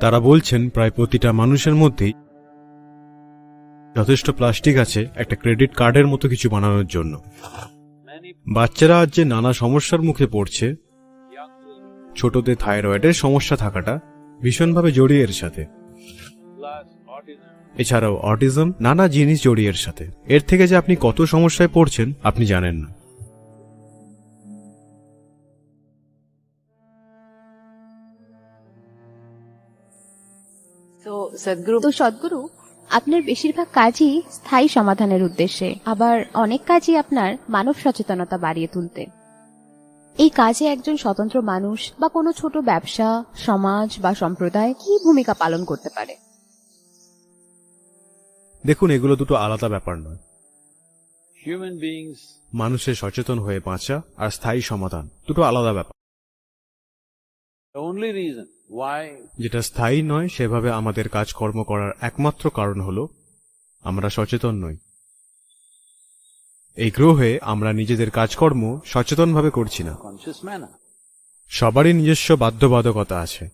তারা বলছেন, প্রায় প্রতিটা মানুষের মধ্যেই যথেষ্ট প্লাস্টিক আছে একটা ক্রেডিট কার্ডের মতো কিছু বানানোর জন্য। বাচ্চারা আজ যে নানা সমস্যার মুখে পড়ছে, ছোটদের থাইরয়েডের সমস্যা থাকাটা ভীষণভাবে জড়িয়ে এর সাথে। এছাড়াও অটিজম, নানা জিনিস জড়িয়ে সাথে। এর থেকে যে আপনি কত সমস্যায় পড়ছেন, আপনি জানেন না। তো সদ্গুরু তো সদ্গুরু আপনার বেশিরভাগ কাজই স্থায়ী সমাধানের উদ্দেশ্যে। আবার অনেক কাজই আপনার মানব সচেতনতা বাড়িয়ে তুলতে। এই কাজে একজন স্বতন্ত্র মানুষ বা কোনো ছোট ব্যবসা সমাজ বা সম্প্রদায় কি ভূমিকা পালন করতে পারে? দেখুন এগুলো দুটো আলাদা ব্যাপার নয়। মানুষের সচেতন হয়ে বাঁচা আর স্থায়ী সমাধান দুটো আলাদা ব্যাপার। যেটা স্থায়ী নয় সেভাবে আমাদের কাজকর্ম করার একমাত্র কারণ হল আমরা সচেতন নই। এই গ্রহে আমরা নিজেদের কাজকর্ম সচেতনভাবে করছি না। সবারই নিজস্ব বাধ্যবাধকতা আছে।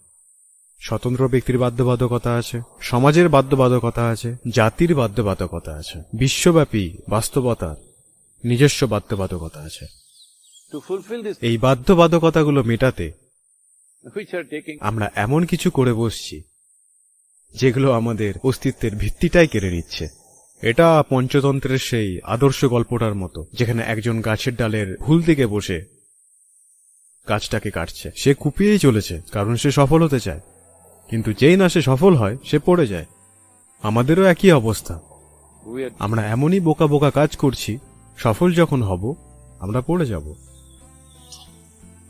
স্বতন্ত্র ব্যক্তির বাধ্যবাধকতা আছে সমাজের বাধ্যবাধকতা আছে জাতির বাধ্যবাধকতা আছে বিশ্বব্যাপী বাস্তবতার নিজস্ব বাধ্যবাধকতা আছে। এই বাধ্যবাধকতাগুলো মেটাতে আমরা এমন কিছু করে বসছি যেগুলো আমাদের অস্তিত্বের ভিত্তিটাই কেড়ে নিচ্ছে। এটা পঞ্চতন্ত্রের সেই আদর্শ গল্পটার মতো যেখানে একজন গাছের ডালের ভুল দিকে বসে গাছটাকে কাটছে। সে কুপিয়েই চলেছে কারণ সে সফল হতে চায়। কিন্তু যেই না সে সফল হয় সে পড়ে যায়। আমাদেরও একই অবস্থা। আমরা এমনই বোকা বোকা কাজ করছি সফল যখন হব আমরা পড়ে যাব।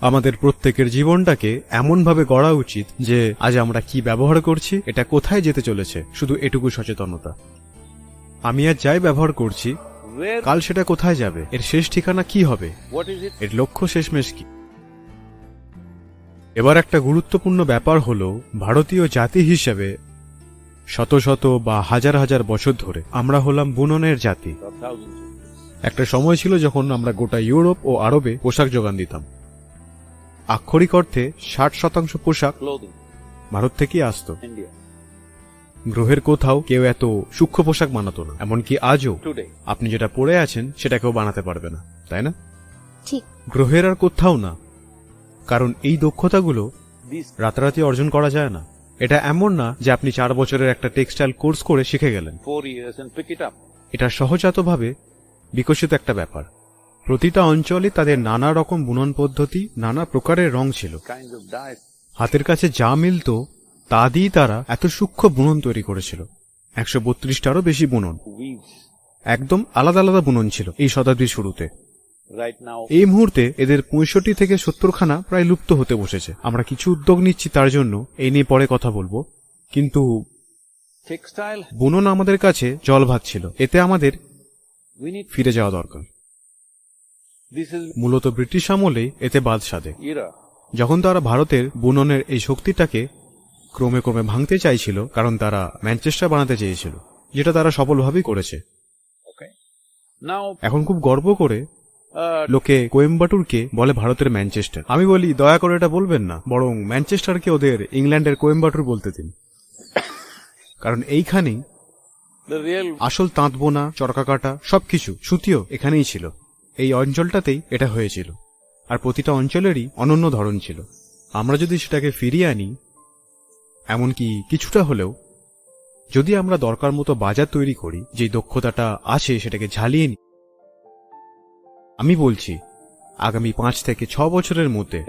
আমাদের প্রত্যেকের জীবনটাকে এমনভাবে গড়া উচিত যে আজ আমরা কি ব্যবহার করছি এটা কোথায় যেতে চলেছে শুধু এটুকু সচেতনতা। আমি আজ যাই ব্যবহার করছি কাল সেটা কোথায় যাবে এর শেষ ঠিকানা কি হবে এর লক্ষ্য শেষমেশ কি? এবার একটা গুরুত্বপূর্ণ ব্যাপার হলো ভারতীয় জাতি হিসেবে শত শত বা হাজার হাজার বছর ধরে আমরা হলাম বুননের জাতি। একটা সময় ছিল যখন আমরা গোটা ইউরোপ ও আরবে পোশাক যোগান দিতাম। আক্ষরিক অর্থে ষাট শতাংশ পোশাক ভারত থেকেই আসতো। গ্রহের কোথাও কেউ এত সূক্ষ্ম পোশাক বানাতো না। এমনকি আজও আপনি যেটা পরে আছেন সেটা কেউ বানাতে পারবে না তাই না? গ্রহের আর কোথাও না। কারণ এই দক্ষতাগুলো রাতারাতি অর্জন করা যায় না। এটা এমন না যে আপনি চার বছরের একটা টেক্সটাইল কোর্স করে শিখে গেলেন। এটা সহজাতভাবে বিকশিত একটা ব্যাপার। প্রতিটা অঞ্চলে তাদের নানা রকম বুনন পদ্ধতি নানা প্রকারের রং ছিল। হাতের কাছে যা মিলত তা দিয়েই তারা এত সূক্ষ্ম বুনন তৈরি করেছিল। একশো বত্রিশটারও বেশি বুনন। একদম আলাদা আলাদা বুনন ছিল এই শতাব্দীর শুরুতে। এই মুহূর্তে এদের পঁয়ষট্টি থেকে সত্তরখানা প্রায় লুপ্ত হতে বসেছে। আমরা কিছু উদ্যোগ নিচ্ছি তার জন্য এই নিয়ে পরে কথা বলব। কিন্তু বুনন আমাদের কাছে জল ভাত ছিল। এতে আমাদের ফিরে যাওয়া দরকার। মূলত ব্রিটিশ আমলেই এতে বাদ সাধে। যখন তারা ভারতের বুননের এই শক্তিটাকে ক্রমে ক্রমে ভাঙতে চাইছিল কারণ তারা ম্যানচেস্টার বানাতে চেয়েছিল যেটা তারা সফলভাবেই করেছে। এখন খুব গর্ব করে uh, লোকে কোয়েম্বাটুরকে বলে ভারতের ম্যানচেস্টার। আমি বলি দয়া করে এটা বলবেন না বরং ম্যানচেস্টারকে ওদের ইংল্যান্ডের কোয়েম্বাটুর বলতে দিন। কারণ এইখানেই আসল তাঁত বোনা চরকা কাটা সবকিছু সুতিও এখানেই ছিল। এই অঞ্চলটাতেই এটা হয়েছিল। আর প্রতিটা অঞ্চলেরই অনন্য ধরন ছিল। আমরা যদি সেটাকে ফিরিয়ে আনি, এমনকি কিছুটা হলেও, যদি আমরা দরকার মতো বাজার তৈরি করি, যে দক্ষতাটা আছে সেটাকে ঝালিয়ে নিই আমি বলছি, আগামী পাঁচ থেকে ছ বছরের মধ্যে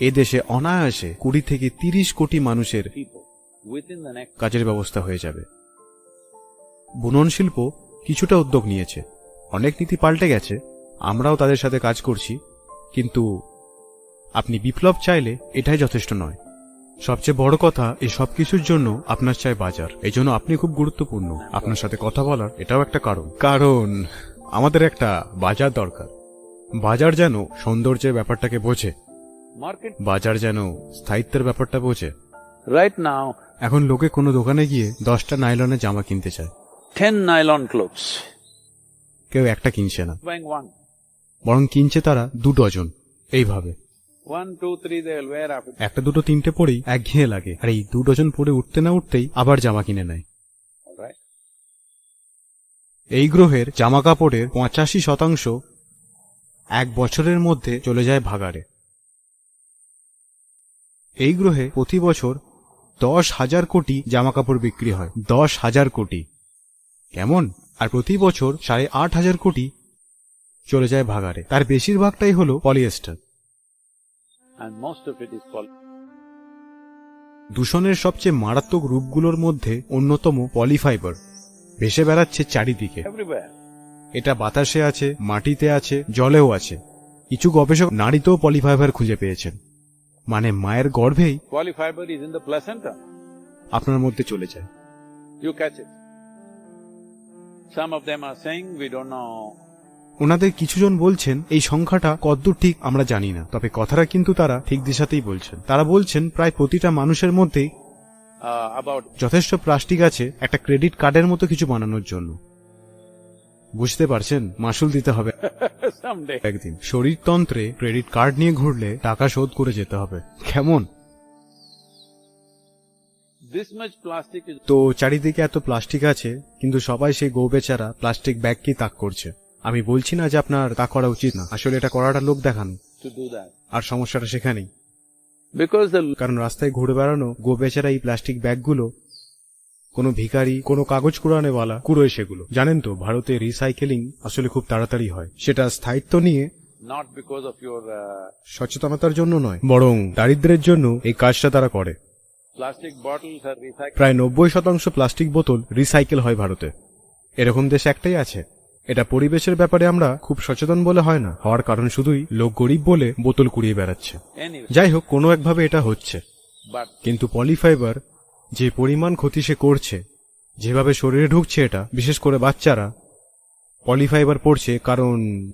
এ দেশে অনায়াসে কুড়ি থেকে তিরিশ কোটি মানুষের কাজের ব্যবস্থা হয়ে যাবে। বুনন শিল্প কিছুটা উদ্যোগ নিয়েছে। অনেক নীতি পাল্টে গেছে। আমরাও তাদের সাথে কাজ করছি কিন্তু আপনি বিপ্লব চাইলে এটাই যথেষ্ট নয়। সবচেয়ে বড় কথা এই সব কিছুর জন্য আপনার চাই বাজার। এই জন্য আপনি খুব গুরুত্বপূর্ণ। আপনার সাথে কথা বলার এটাও একটা কারণ। কারণ আমাদের একটা বাজার দরকার। বাজার যেন সৌন্দর্যের ব্যাপারটাকে বোঝে। বাজার যেন স্থায়িত্বের ব্যাপারটা বোঝে। রাইট now এখন লোকে কোনো দোকানে গিয়ে দশটা নাইলনের জামা কিনতে চায়। 10 নাইলন clothes কেউ একটা কিনছে না। বরং কিনছে তারা দু ডজন। এইভাবে. একটা দুটো তিনটে পরেই এক একঘেয়ে লাগে। আর এই দু ডজন পরে উঠতে না উঠতেই আবার জামা কিনে নেয়। এই গ্রহের জামা কাপড়ের পঁচাশি শতাংশ এক বছরের মধ্যে চলে যায় ভাগাড়ে। এই গ্রহে প্রতি বছর দশ হাজার কোটি জামা কাপড় বিক্রি হয়। দশ হাজার কোটি। কেমন? আর প্রতি বছর সাড়ে আট হাজার কোটি চলে যায় ভাগাড়ে তার বেশিরভাগটাই হলো polyester And most of it is poly. দূষণের সবচেয়ে মারাত্মক রূপগুলোর মধ্যে অন্যতম পলিফাইবার ভেসে বেড়াচ্ছে চারিদিকে Everywhere. এটা বাতাসে আছে মাটিতে আছে জলেও আছে কিছু গবেষক নারীতেও পলিফাইবার খুঁজে পেয়েছেন মানে মায়ের গর্ভেই Polyfiber is in the placenta. আপনার মধ্যে চলে যায় You catch it. Some of them are saying, we don't know ওনাদের কিছুজন বলছেন এই সংখ্যাটা কদ্দূর ঠিক আমরা জানি না। তবে কথাটা কিন্তু তারা ঠিক দিশাতেই বলছেন। তারা বলছেন প্রায় প্রতিটা মানুষের মধ্যেই যথেষ্ট প্লাস্টিক আছে একটা ক্রেডিট কার্ডের মতো কিছু বানানোর জন্য। বুঝতে পারছেন? মাসুল দিতে হবে। একদিন। শরীরতন্ত্রে ক্রেডিট কার্ড নিয়ে ঘুরলে টাকা শোধ করে যেতে হবে। কেমন? তো চারিদিকে এত প্লাস্টিক আছে কিন্তু সবাই সেই গো বেচারা প্লাস্টিক ব্যাগকেই তাক করছে? আমি বলছি না যে আপনার তা করা উচিত না। আসলে এটা করাটা লোক দেখানো। To do that. আর সমস্যাটা সেখানেই। Because the কারণ রাস্তায় ঘুরে বেড়ানো গো বেচারা এই প্লাস্টিক ব্যাগগুলো কোনো ভিখারি কোনো কাগজ কুড়ানেওয়ালা কুড়োয় সেগুলো। জানেন তো ভারতে রিসাইকেলিং আসলে খুব তাড়াতাড়ি হয়। সেটা স্থায়িত্ব নিয়ে not because of your uh, সচেতনতার জন্য নয় বরং দারিদ্রের জন্য এই কাজটা তারা করে। plastic bottles are recycled. প্রায় নব্বই শতাংশ প্লাস্টিক বোতল রিসাইকেল হয় ভারতে। এরকম দেশ একটাই আছে। এটা পরিবেশের ব্যাপারে আমরা খুব সচেতন বলে হয় না। হওয়ার কারণ শুধুই লোক গরিব বলে বোতল কুড়িয়ে বেড়াচ্ছে। যাই হোক কোনো একভাবে এটা হচ্ছে। কিন্তু পলিফাইবার যে পরিমাণ ক্ষতি সে করছে যেভাবে শরীরে ঢুকছে এটা বিশেষ করে বাচ্চারা পলিফাইবার পড়ছে কারণ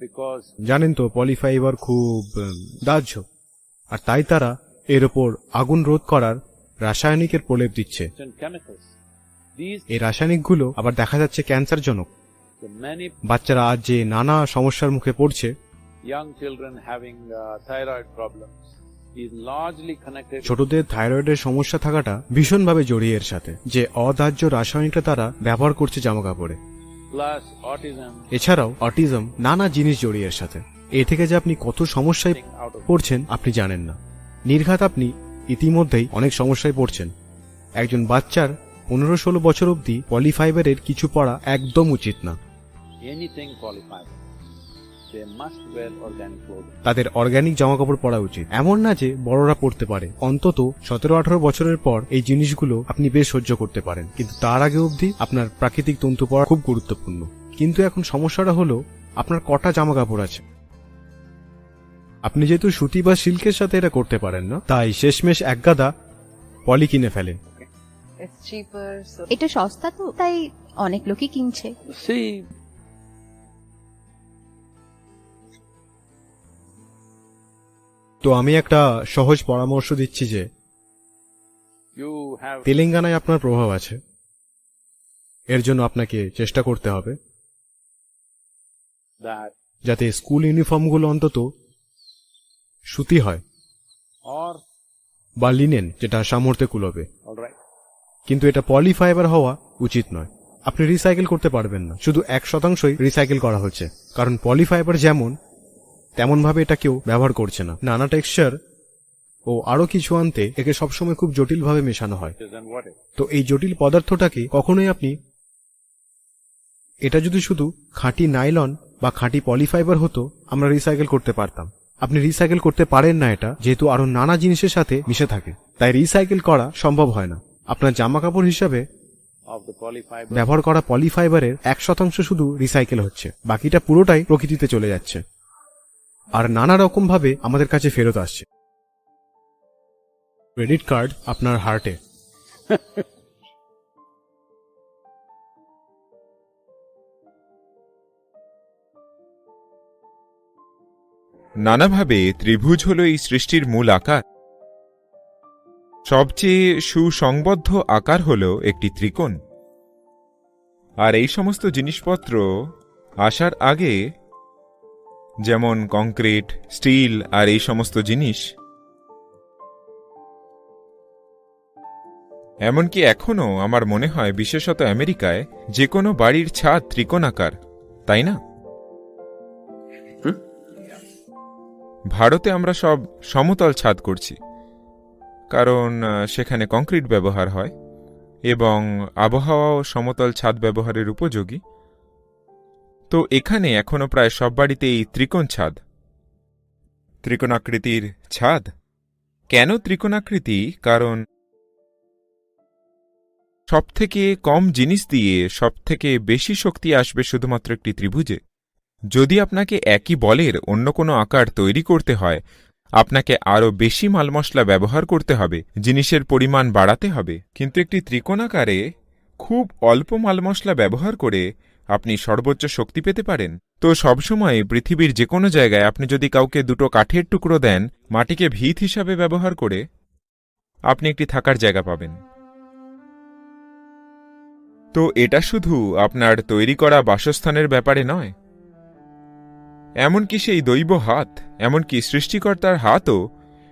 জানেন তো পলিফাইবার খুব দাহ্য। আর তাই তারা এর ওপর আগুন রোধ করার রাসায়নিকের প্রলেপ দিচ্ছে। এই রাসায়নিকগুলো আবার দেখা যাচ্ছে ক্যান্সারজনক। বাচ্চারা আজ যে নানা সমস্যার মুখে পড়ছে uh, ছোটদের থাইরয়েডের সমস্যা থাকাটা ভীষণভাবে জড়িয়ে এর সাথে যে অদাহ্য রাসায়নিকটা তারা ব্যবহার করছে জামা কাপড়ে এছাড়াও অটিজম নানা জিনিস জড়িয়ে এর সাথে। এ থেকে যে আপনি কত সমস্যায় পড়ছেন আপনি জানেন না। নির্ঘাত আপনি ইতিমধ্যেই অনেক সমস্যায় পড়ছেন। একজন বাচ্চার পনেরো ষোলো বছর অবধি পলিফাইবারের কিছু পড়া একদম উচিত না। তাদের অর্গানিক জামা কাপড় পরা উচিত। এমন না যে বড়রা পড়তে পারে। অন্তত সতেরো আঠারো বছরের পর এই জিনিসগুলো আপনি বেশ সহ্য করতে পারেন। কিন্তু তার আগে অবধি আপনার প্রাকৃতিক তন্তু পরা খুব গুরুত্বপূর্ণ। কিন্তু এখন সমস্যাটা হলো আপনার কটা জামা কাপড় আছে? আপনি যেহেতু সুতি বা সিল্কের সাথে এটা করতে পারেন না তাই শেষমেশ এক গাদা পলি কিনে so এটা সস্তা তো তাই অনেক লোকই কিনছে। তো আমি একটা সহজ পরামর্শ দিচ্ছি যে তেলেঙ্গানায় আপনার প্রভাব আছে। এর জন্য আপনাকে চেষ্টা করতে হবে। যাতে স্কুল ইউনিফর্মগুলো অন্তত সুতি হয়। বা লিনেন যেটা সামর্থ্যে কুলবে কিন্তু এটা পলিফাইবার হওয়া উচিত নয়। আপনি রিসাইকেল করতে পারবেন না। শুধু এক শতাংশই রিসাইকেল করা হচ্ছে। কারণ পলিফাইবার যেমন তেমন ভাবে এটা কেউ ব্যবহার করছে না নানা টেক্সচার ও আরও কিছু আনতে একে সবসময় খুব জটিলভাবে মেশানো হয়? তো এই জটিল পদার্থটাকে কখনোই আপনি এটা যদি শুধু খাঁটি নাইলন বা খাঁটি পলিফাইবার হতো, আমরা রিসাইকেল করতে পারতাম আপনি রিসাইকেল করতে পারেন না এটা, যেহেতু আরও নানা জিনিসের সাথে মিশে থাকে তাই রিসাইকেল করা সম্ভব হয় না আপনার জামা কাপড় হিসাবে. ব্যবহার করা পলিফাইবারের এক শতাংশ শুধু রিসাইকেল হচ্ছে, বাকিটা পুরোটাই প্রকৃতিতে চলে যাচ্ছে আর নানা রকম ভাবে আমাদের কাছে ফেরত আসছে। ক্রেডিট কার্ড আপনার হার্টে। নানাভাবে ত্রিভুজ হল এই সৃষ্টির মূল আকার। সবচেয়ে সুসংবদ্ধ আকার হল একটি ত্রিকোণ। আর এই সমস্ত জিনিসপত্র আসার আগে যেমন কংক্রিট স্টিল আর এই সমস্ত জিনিস। এমনকি এখনও আমার মনে হয় বিশেষত আমেরিকায় যে কোনো বাড়ির ছাদ ত্রিকোণাকার তাই না? ভারতে আমরা সব সমতল ছাদ করছি কারণ সেখানে কংক্রিট ব্যবহার হয় এবং আবহাওয়াও সমতল ছাদ ব্যবহারের উপযোগী। তো এখানে এখনও প্রায় সব বাড়িতেই ত্রিকোণ ছাদ। ত্রিকোণাকৃতির ছাদ? কেন ত্রিকোণাকৃতি? কারণ সবথেকে কম জিনিস দিয়ে সবথেকে বেশি শক্তি আসবে শুধুমাত্র একটি ত্রিভুজে। যদি আপনাকে একই বলের অন্য কোনো আকার তৈরি করতে হয়, আপনাকে আরও বেশি মালমশলা ব্যবহার করতে হবে, জিনিসের পরিমাণ বাড়াতে হবে। কিন্তু একটি ত্রিকোণাকারে খুব অল্প মালমশলা ব্যবহার করে আপনি সর্বোচ্চ শক্তি পেতে পারেন। তো সবসময় পৃথিবীর যে কোনো জায়গায় আপনি যদি কাউকে দুটো কাঠের টুকরো দেন, মাটিকে ভিত হিসাবে ব্যবহার করে আপনি একটি থাকার জায়গা পাবেন। তো এটা শুধু আপনার তৈরি করা বাসস্থানের ব্যাপারে নয়। এমনকি সেই দৈব হাত, এমনকি সৃষ্টিকর্তার হাতও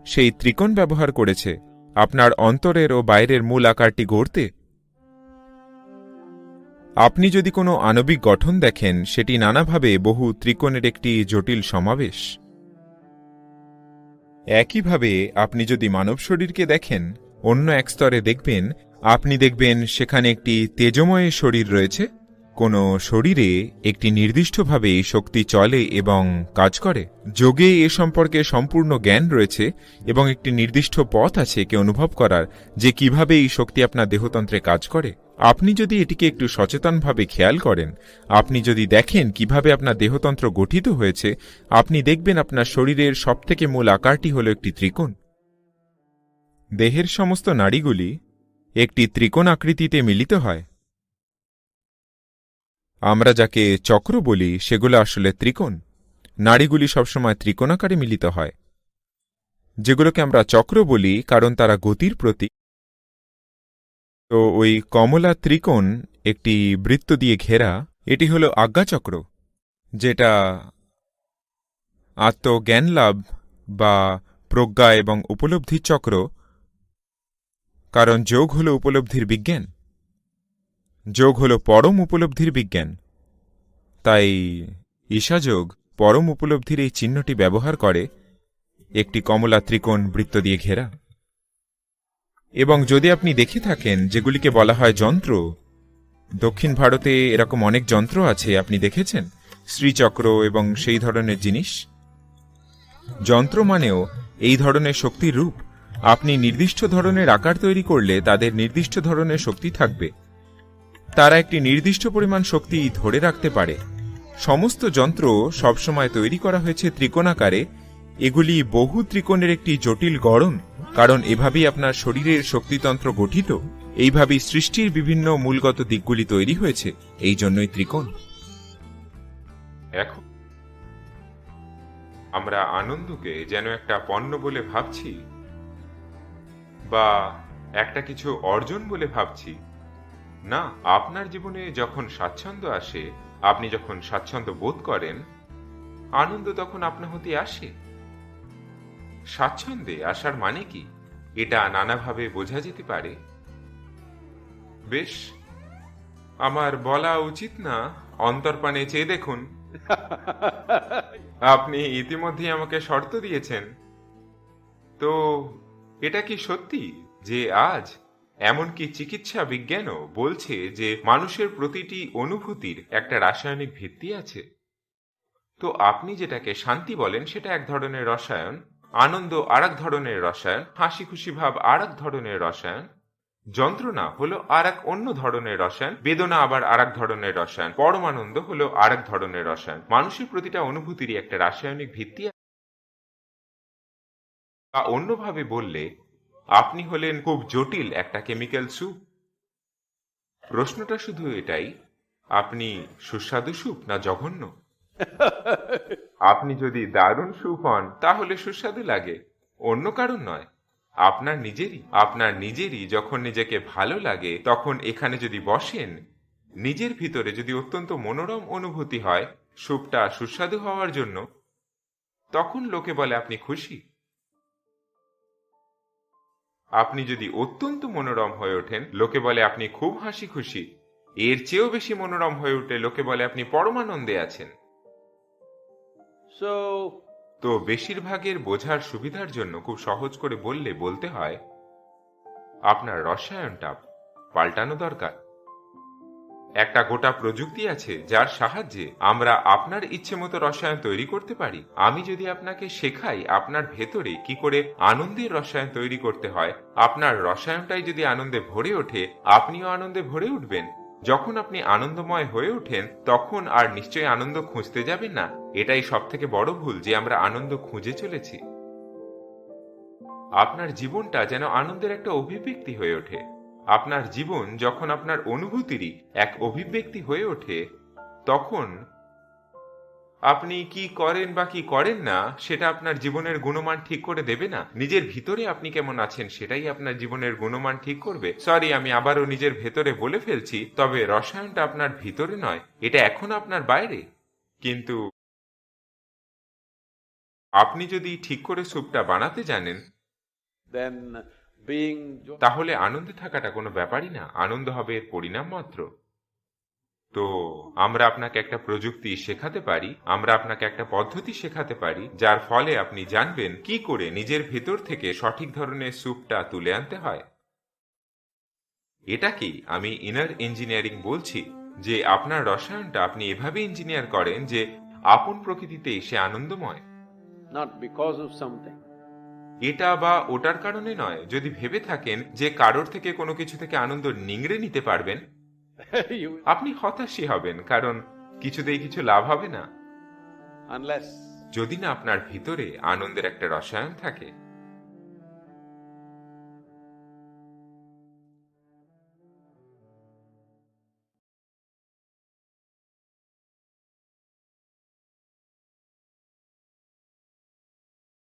সেই ত্রিকোণ ব্যবহার করেছে। আপনার অন্তরের ও বাইরের মূল আকারটি গড়তে আপনি যদি কোনো আণবিক গঠন দেখেন, সেটি নানাভাবে বহু ত্রিকোণের একটি জটিল সমাবেশ। একইভাবে আপনি যদি মানব শরীরকে দেখেন, অন্য এক স্তরে দেখবেন, আপনি দেখবেন সেখানে একটি তেজময় শরীর রয়েছে। কোনো শরীরে একটি নির্দিষ্টভাবে এই শক্তি চলে এবং কাজ করে। যোগে এ সম্পর্কে সম্পূর্ণ জ্ঞান রয়েছে এবং একটি নির্দিষ্ট পথ আছে একে অনুভব করার, যে কীভাবে এই শক্তি আপনার দেহতন্ত্রে কাজ করে। আপনি যদি এটিকে একটু সচেতনভাবে খেয়াল করেন, আপনি যদি দেখেন কীভাবে আপনার দেহতন্ত্র গঠিত হয়েছে, আপনি দেখবেন আপনার শরীরের সবথেকে মূল আকারটি হল একটি ত্রিকোণ। দেহের সমস্ত নাড়িগুলি একটি ত্রিকোণ আকৃতিতে মিলিত হয়। আমরা যাকে চক্র বলি, সেগুলো আসলে ত্রিকোণ। নাড়িগুলি সবসময় ত্রিকোণাকারে মিলিত হয়। যেগুলোকে আমরা চক্র বলি, কারণ তারা গতির প্রতীক। তো ওই কমলা ত্রিকোণ একটি বৃত্ত দিয়ে ঘেরা, এটি হল আজ্ঞাচক্র, যেটা আত্মজ্ঞান লাভ বা প্রজ্ঞা এবং উপলব্ধির চক্র, কারণ যোগ হল উপলব্ধির বিজ্ঞান। যোগ হল পরম উপলব্ধির বিজ্ঞান। তাই ঈশাযোগ পরম উপলব্ধির এই চিহ্নটি ব্যবহার করে একটি কমলা ত্রিকোণ বৃত্ত দিয়ে ঘেরা। এবং যদি আপনি দেখে থাকেন যেগুলিকে বলা হয় যন্ত্র, দক্ষিণ ভারতে এরকম অনেক যন্ত্র আছে, আপনি দেখেছেন? শ্রীচক্র এবং সেই ধরনের জিনিস। যন্ত্র মানেও এই ধরনের শক্তির রূপ। আপনি নির্দিষ্ট ধরনের আকার তৈরি করলে তাদের নির্দিষ্ট ধরনের শক্তি থাকবে। তারা একটি নির্দিষ্ট পরিমাণ শক্তি ধরে রাখতে পারে। সমস্ত যন্ত্র সবসময় তৈরি করা হয়েছে ত্রিকোণাকারে। এগুলি বহু ত্রিকোণের একটি জটিল গড়ন, কারণ এভাবেই আপনার শরীরের শক্তিতন্ত্র গঠিত। এইভাবেই সৃষ্টির বিভিন্ন মূলগত দিকগুলি তৈরি হয়েছে, এই জন্যই ত্রিকোণ। এখন আমরা আনন্দকে যেন একটা পণ্য বলে ভাবছি, বা একটা কিছু অর্জন বলে ভাবছি। না আপনার জীবনে যখন স্বাচ্ছন্দ্য আসে আপনি যখন স্বাচ্ছন্দ্য বোধ করেন আনন্দ তখন আপনা হতে আসে। স্বাচ্ছন্দ্যে আসার মানে কি? এটা নানাভাবে বোঝা যেতে পারে। বেশ আমার বলা উচিত না অন্তর্পানে চেয়ে দেখুন। আপনি ইতিমধ্যে আমাকে শর্ত দিয়েছেন। তো এটা কি সত্যি যে আজ এমনকি চিকিৎসা বিজ্ঞানও বলছে যে মানুষের প্রতিটি অনুভূতির একটা রাসায়নিক ভিত্তি আছে তো আপনি যেটাকে শান্তি বলেন সেটা এক ধরনের রসায়ন, আনন্দ আর এক ধরনের রসায়ন হাসি খুশি ভাব আর এক ধরনের রসায়ন, যন্ত্রণা হলো আর এক অন্য ধরনের রসায়ন, বেদনা আবার আর এক ধরনের রসায়ন, পরমানন্দ হলো আর এক ধরনের রসায়ন মানুষের প্রতিটা অনুভূতিরই একটা রাসায়নিক ভিত্তি আছে। বা অন্যভাবে বললে আপনি হলেন খুব জটিল একটা কেমিক্যাল স্যুপ প্রশ্নটা শুধু এটাই আপনি সুস্বাদু স্যুপ না জঘন্য? আপনি যদি দারুণ স্যুপ হন তাহলে সুস্বাদু লাগে। অন্য কারণ নয় আপনার নিজেরই আপনার নিজেরই যখন নিজেকে ভালো লাগে তখন এখানে যদি বসেন নিজের ভিতরে যদি অত্যন্ত মনোরম অনুভূতি হয় স্যুপটা সুস্বাদু হওয়ার জন্য তখন লোকে বলে আপনি খুশি। আপনি যদি অত্যন্ত মনোরম হয়ে ওঠেন লোকে বলে আপনি খুব হাসি খুশি এর চেয়েও বেশি মনোরম হয়ে উঠলে লোকে বলে আপনি পরমানন্দে আছেন। তো বেশিরভাগের বোঝার সুবিধার জন্য খুব সহজ করে বললে বলতে হয় আপনার রসায়নটা পাল্টানো দরকার। একটা গোটা প্রযুক্তি আছে যার সাহায্যে আমরা আপনার ইচ্ছে মতো রসায়ন তৈরি করতে পারি। আমি যদি আপনাকে শেখাই আপনার ভেতরে কি করে আনন্দের রসায়ন তৈরি করতে হয়, আপনার রসায়নটাই যদি আনন্দে ভরে ওঠে, আপনিও আনন্দে ভরে উঠবেন। যখন আপনি আনন্দময় হয়ে ওঠেন, তখন আর নিশ্চয়ই আনন্দ খুঁজতে যাবেন না। এটাই সব থেকে বড় ভুল যে আমরা আনন্দ খুঁজে চলেছি। আপনার জীবনটা যেন আনন্দের একটা অভিব্যক্তি হয়ে ওঠে। আপনার জীবন যখন আপনার অনুভূতিরই এক অভিব্যক্তি হয়ে ওঠে, তখন আপনি কি করেন বা কি করেন না, সেটা আপনার জীবনের গুণমান ঠিক করে দেবে না? নিজের ভিতরে আপনি কেমন আছেন, সেটাই আপনার জীবনের গুণমান ঠিক করবে। সরি, আমি আবারও নিজের ভেতরে বলে ফেলছি, তবে রসায়নটা আপনার ভিতরে নয়, এটা এখন আপনার বাইরে। কিন্তু আপনি যদি ঠিক করে স্যুপটা বানাতে জানেন being তাহলে আনন্দে থাকাটা কোনো ব্যাপারই না। আনন্দ হবে এর পরিণাম মাত্র। তো আমরা আপনাকে একটা প্রযুক্তি শেখাতে পারি আমরা আপনাকে একটা পদ্ধতি শেখাতে পারি যার ফলে আপনি জানবেন কি করে নিজের ভেতর থেকে সঠিক ধরনের স্যুপটা তুলে আনতে হয়। এটাকেই আমি ইনার ইঞ্জিনিয়ারিং বলছি যে আপনার রসায়নটা আপনি এভাবে ইঞ্জিনিয়ার করেন যে আপন প্রকৃতিতেই সে আনন্দময়। Not because of something. এটা বা ওটার কারণে নয়। যদি ভেবে থাকেন যে কারোর থেকে কোনো কিছু থেকে আনন্দ নিংড়ে নিতে পারবেন আপনি হতাশই হবেন কারণ কিছুতেই কিছু লাভ হবে না। যদি না আপনার ভিতরে আনন্দের একটা রসায়ন থাকে